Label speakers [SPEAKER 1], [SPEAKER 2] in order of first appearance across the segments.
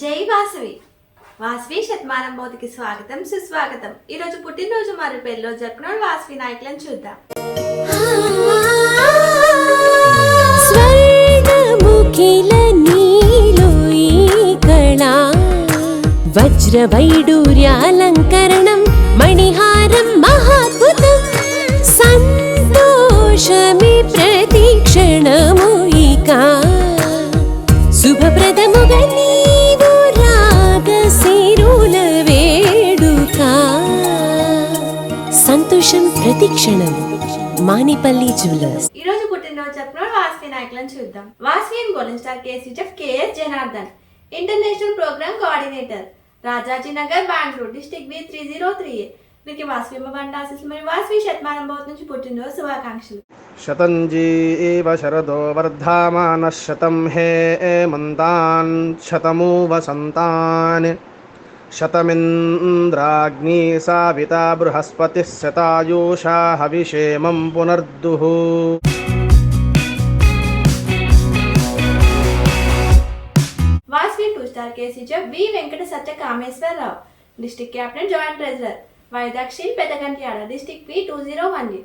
[SPEAKER 1] జై వాసవి. వాసవి శతమానం బోధికి స్వాగతం సుస్వాగతం. ఈ రోజు పుట్టినరోజు మరి పేరులో జరుపుకున్న వాసవి నాయకులను చూద్దాం.
[SPEAKER 2] వజ్ర వైడూర్యాలంకరణం మణిహారం మహాద్భుతం సంతోషమి ప్రతిక్షణము ఇక. శుభప్రదముగా సంతోషం ప్రతి క్షణం మానిపల్లి జ్యువెలర్స్
[SPEAKER 1] ఈ రోజు పుట్టినరోజు జరుపుకున్న వాసి నాయకులను చూద్దాం వాసి వాస్కి golden star KCF KS Janardhan international programme coordinator Rajaji Nagar Bengaluru district B three zero three వీరికి వాస్వి ఇవ్వబడి ఆశిస్తు మరియు వాస్వి శతమానం నుంచి పుట్టినరోజు శుభాకాంక్షలు
[SPEAKER 3] శతంజీ ఏవ శరదో వర్ధమాన శతం హే మంతాన్ శతమూ వసంతాన్ शतमिन्द्राग्नी साविता बृहस्पतिः शतायुषा हविषेमं पुनर्दुः।
[SPEAKER 1] Vasavi two star K teacher Venkata Satya Kameswara Rao, district captain joint treasurer वायदाक्षी Pedagantyada district P two zero one G.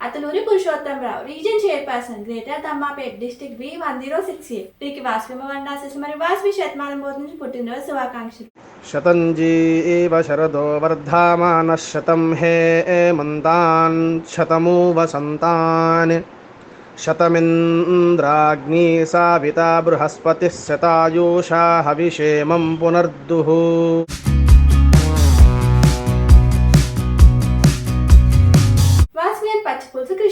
[SPEAKER 1] Atluri Purushottamarao region chairperson greater Dammapet district B one zero six A. వీరికి వాస్విమ వండాసేసి మరియు వాస్వి శతమానం పోతు పుట్టినరోజు శుభాకాంక్షలు.
[SPEAKER 3] శతంజీ ఏవ శరదో వర్ధమాన శతం హే మంతాన్ శతమూ వసంతాన్ శతమింద్రాగ్ని సావిత బృహస్పతి శతాయూషా హవిషేమం పునర్దుః.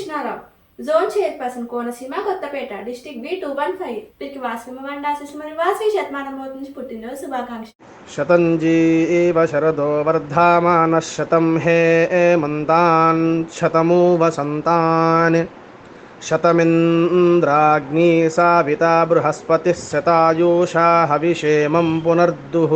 [SPEAKER 1] Krishnarao. Zone chairperson Konaseema Kothapeta district B two one five. వీరికి వాసవి మండాశిస్ మరియు వాసవి శతమానం నుంచి పుట్టినరోజు శుభాకాంక్ష
[SPEAKER 3] శతంజీ ఏవ శరదో వర్ధమాన శతం హే మంతాన్ శతమూ వసంతాన్ శతమింద్రాగ్ని సావిత బృహస్పతిः శతాయూషా హవిషేమం పునర్దుః.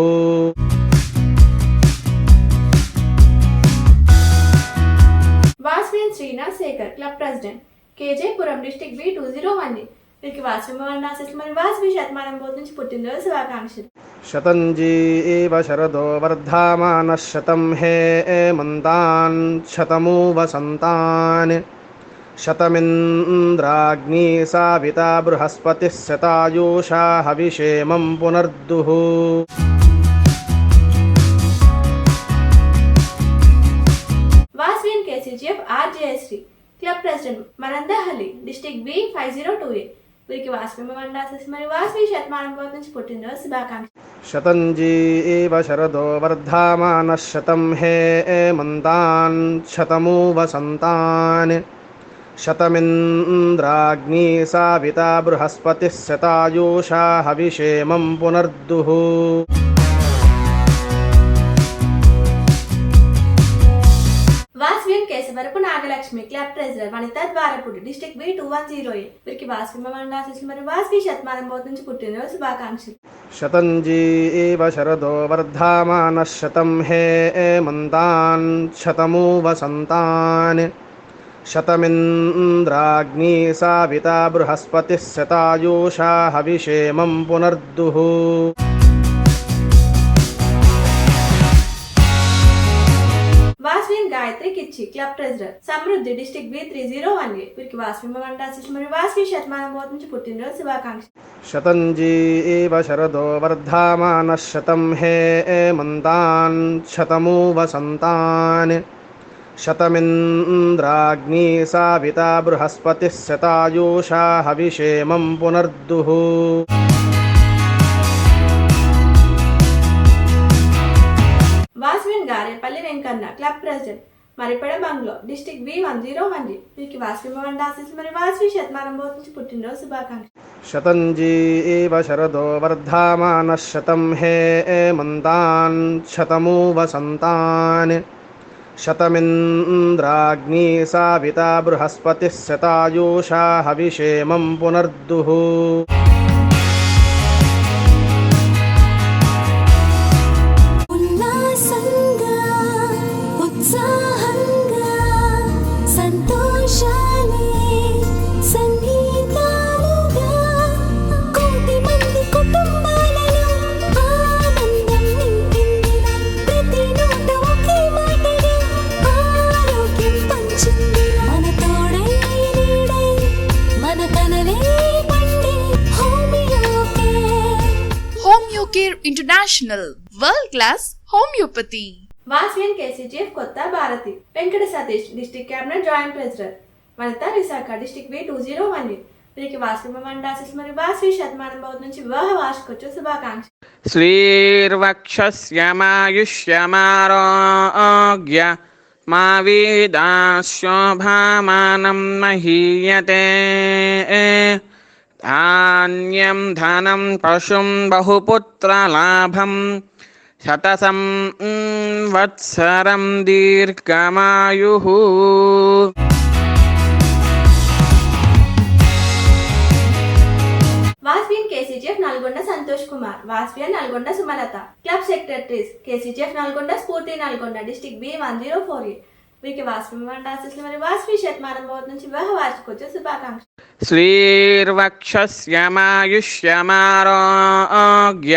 [SPEAKER 1] Kejepuram district B two zero one వీరికి వాసుమవన్న ఆశిస్తున్న వాసవి శతమానం బోధ నుంచి పుట్టినరోజు శుభాకాంక్షలు.
[SPEAKER 3] శతంజీ ఏవ శరదో వర్ధమాన శతం హే మంతాన్ శతమూ వసంతాన్ శతమింద్రాగ్ని సావిత బృహస్పతి శతాయూషా హవిషేమం పునర్దుః.
[SPEAKER 1] వాస్విన్ KCGF ఆర్జేశ్రీ club president Manandahalli district B five zero two A వీరికి వాసవి మండాసిస్ మరియు వాసవి శతమానం బోధ నుంచి పుట్టినరోజు శుభాకాంక్షలు
[SPEAKER 3] शतञ्जी एव शरदो वर्धामानः शतं हे एमन्तान् शतमु वसन्तान् शतमिन्द्राग्नी साविता बृहस्पतिः शतायुषा हविषेमं पुनर्दुः
[SPEAKER 1] cap treasurer Vanitha Dwarapudi district B two one zero eight వీరికి వాస్కి మండాశిస్సులు మరియు వాస్కి శతమానం పోతు నుంచి పుట్టినరోజు శుభాకాంక్షలు.
[SPEAKER 3] శతంజీ ఏవ శరదో వర్ధమాన శతం హే మంతాన్ శతమూ వసంతాన్ శతమింద్రాగ్ని సావిత బృహస్పతిः శతాయూషా హవిషేమం పునర్దుః.
[SPEAKER 1] club treasurer Samruddhi district B three zero one A వీరికి వాసవి మండాసిస్ మరియు వాసవి శతమానం బోధ నుంచి పుట్టినరోజు శుభాకాంక్షలు
[SPEAKER 3] शतञ्जी एव शरदो वर्धामानः शतं हे एमन्तान् शतमु वसन्तान् शतमिन्द्राग्नी साविता बृहस्पतिः शतायुषा हविषेमं पुनर्दुः
[SPEAKER 1] వాసవిన్ గారేపల్లి Venkanna club president Maripeda Bungalow district B one zero one G వీరికి వాసవిమవండి ఆశీస్సులు మరియు వాసవి శతమానం బోధించి పుట్టినరోజు శుభాకాంక్ష
[SPEAKER 3] శతంజీ ఏవ శరదో వర్ధమాన శతం హే మంతాన్ శతమూ వసంతాన్ శతమింద్రాగ్ని సావిత బృహస్పతిः శతాయూషా హవిషేమం పునర్దుః.
[SPEAKER 4] Homeocare international world class homeopathy.
[SPEAKER 1] వాస్వియన్ KCGF Kotha Bharathi. Venkata Satish district cabinet joint president. Vanitha Visakha district V two zero one వీరికి వాస్కమండాసిస్ మరియు వాసి శతమానం బౌద్ధ నుంచి వివాహ వార్షికోత్సవ శుభాకాంక్ష
[SPEAKER 5] శ్రీర్వక్షమాయుష్యమారోగ్య మా వీదాశోభామానం మహీయతే. ధాన్యం ధనం పశుం బహుపుత్రలాభం శతసం వత్సరం దీర్ఘమాయు
[SPEAKER 1] వాస్వియన్ KCGF Nalgonda Santosh Kumar వాస్వియన్ Nalgonda Sumalatha club secretaries KCGF Nalgonda Spoorthi Nalgonda district B one zero four eight వీరికి వాస్వి మరి వాస్వి శతమానం భవత్ నుంచి వివాహ వార్షికోత్సవ శుభాకాంక్షలు.
[SPEAKER 5] శ్రీర్వక్షస్యమాయుష్యమారోగ్య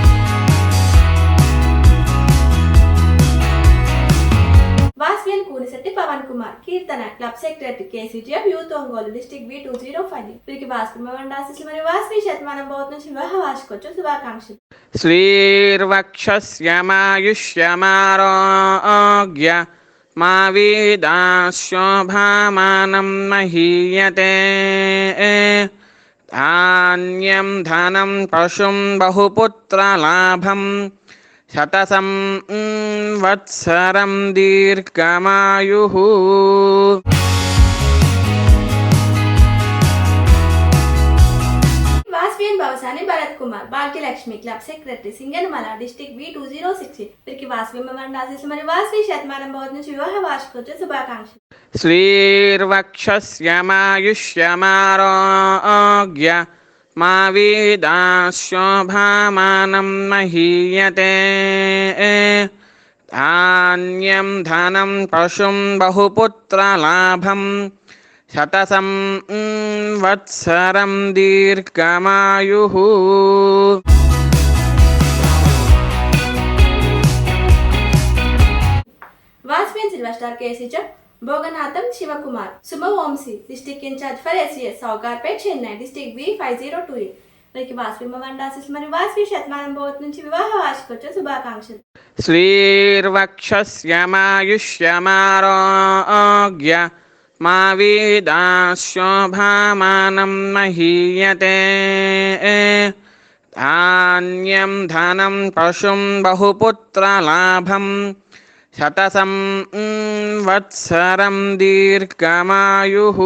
[SPEAKER 1] sub secretary KCGF youth Ongole district B two zero five వీరికి భాస్కర్ ఆశీస్సులు మరియు వాస్వి శతమానం భవత్ వివాహ వార్షికోత్సవం శుభాకాంక్షలు.
[SPEAKER 5] శ్రీర్వక్షమాయుష్యమారోగ్య మా వీదాశోభామానం మహీయతే. ధాన్యం ధనం పశుం బహుపుత్రలాభం శతసం వత్సరం దీర్ఘమాయు.
[SPEAKER 1] दीर्घमायुः Vasavian Bhavasani Bharat Kumar Bhagyalakshmi club secretary Singanamala district B two zero six వీరికి వాస్వి మండాసిస్ మరియు వాస్వి శతమానం బౌద్ధ నుంచి వివాహ వార్షికోత్సవ శుభాకాంక్షలు
[SPEAKER 5] श्रीर्वक्षस्यमायुष्यमारोग्य मा वेदाशोभामानं महीयते धान्यं धनं पशुं बहुपुत्रलाभं శతసం వత్సరం దీర్ఘమాయు.
[SPEAKER 1] Vajpayee silver star కేసీచర్ Bhoganatham Sivakumar Subhavamsi district incharge for SCS Sowcarpet Chennai district B five zero two eight వీరికి వాస్వి మవండాసిస్ మరియు వాస్వి శతమానం భవత్ నుంచి వివాహ వార్షికోత్సవ శుభాకాంక్షలు.
[SPEAKER 5] శ్రీర్వక్షస్యమాయుష్యమారోగ్య मा वेदाशोभामानं महीयते। धान्यं धनं पशुं बहुपुत्रलाभं। शतसं वत्सरं दीर्घमायुः।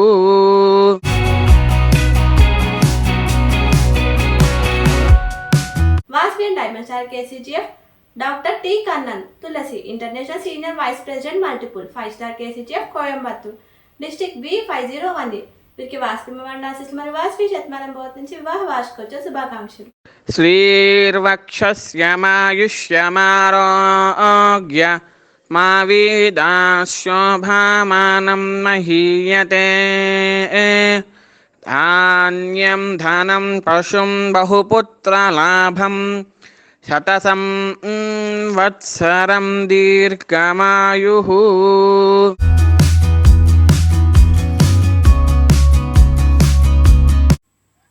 [SPEAKER 1] Doctor T Kannan Tulsi international senior vice president multiple five star K CGF Coimbatore district B five zero one A. వీరికి వాస్కిమండ ఆశిస్తున్నారు వాస్వి శతమానం భవత్ వివాహ వార్షికోత్సవ శుభాకాంక్షలు.
[SPEAKER 5] శ్రీర్వక్షశ్యమాయుష్యమారోగ్య మా వీదాశోభామానం మహీయతే. ధాన్యం ధనం పశుం బహుపుత్రలాభం శతసం వత్సరం దీర్ఘమాయు.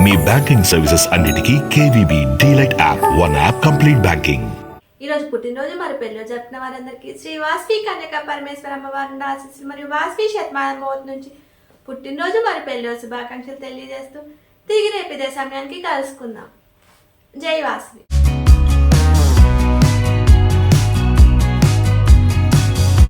[SPEAKER 6] మీ బ్యాంకింగ్ సర్వీసెస్ అన్నిటికీ KVB DLite app one app complete banking.
[SPEAKER 1] ఈ రోజు పుట్టినరోజు మరి పెళ్ళి జరుపుకున్న వారందరికీ శ్రీ వాస్వి కన్యక పరమేశ్వర అమ్మవారిని ఆశిస్తు మరియు వాస్వి శతమానం మోత్ నుంచి పుట్టినరోజు మరి పెళ్ళి శుభాకాంక్షలు తెలియజేస్తూ తిరిగి రేపు ఇదే సమయానికి కలుసుకుందాం. జై వాస్వి.